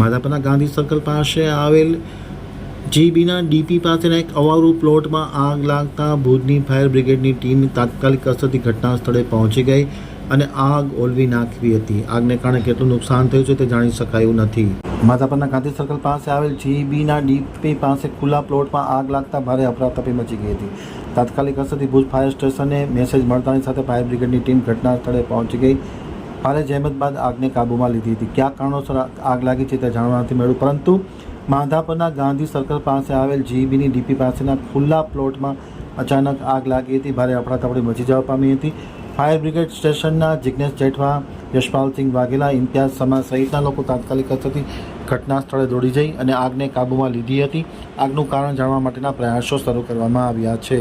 માધાપરના Gandhi circle પાસે આવેલ જીબીના DP પાસેના એક અવારું પ્લોટમાં આગ લાગતા ભુજની ફાયર બ્રિગેડની ટીમ તાત્કાલિક અસરથી ઘટના સ્થળે પહોંચી ગઈ અને આગ ઓલવી નાખવી હતી. આગને કારણે કેટલું નુકસાન થયું છે તે જાણી શકાયું નથી. માધાપરના ગાંધી સર્કલ પાસે આવેલ જીબીના ડીપી પાસે ખુલ્લા પ્લોટમાં આગ લાગતા ભારે અફરાતફરી મચી ગઈ હતી. તાત્કાલિક અસરથી ભુજ ફાયર સ્ટેશને મેસેજ મળતાની સાથે ફાયર બ્રિગેડની ટીમ ઘટના સ્થળે પહોંચી ગઈ ભારે જહેમત બાદ આગને કાબૂમાં લીધી હતી. કયા કારણોસર આગ લાગી છે તે જાણવા નથી મળ્યું. પરંતુ માધાપરના ગાંધી સર્કલ પાસે આવેલ જીબીની ડીપી પાસેના ખુલ્લા પ્લોટમાં અચાનક આગ લાગી હતી. ભારે અફડાતફડી મચી જવા પામી હતી. ફાયર બ્રિગેડ સ્ટેશનના જિજ્ઞેશ જેઠવા યશપાલસિંહ વાઘેલા, ઇમ્તિયાઝ સમા સહિતના લોકો તાત્કાલિક અસરથી ઘટના સ્થળે દોડી જઈ અને આગને કાબૂમાં લીધી હતી. આગનું કારણ જાણવા માટેના પ્રયાસો શરૂ કરવામાં આવ્યા છે.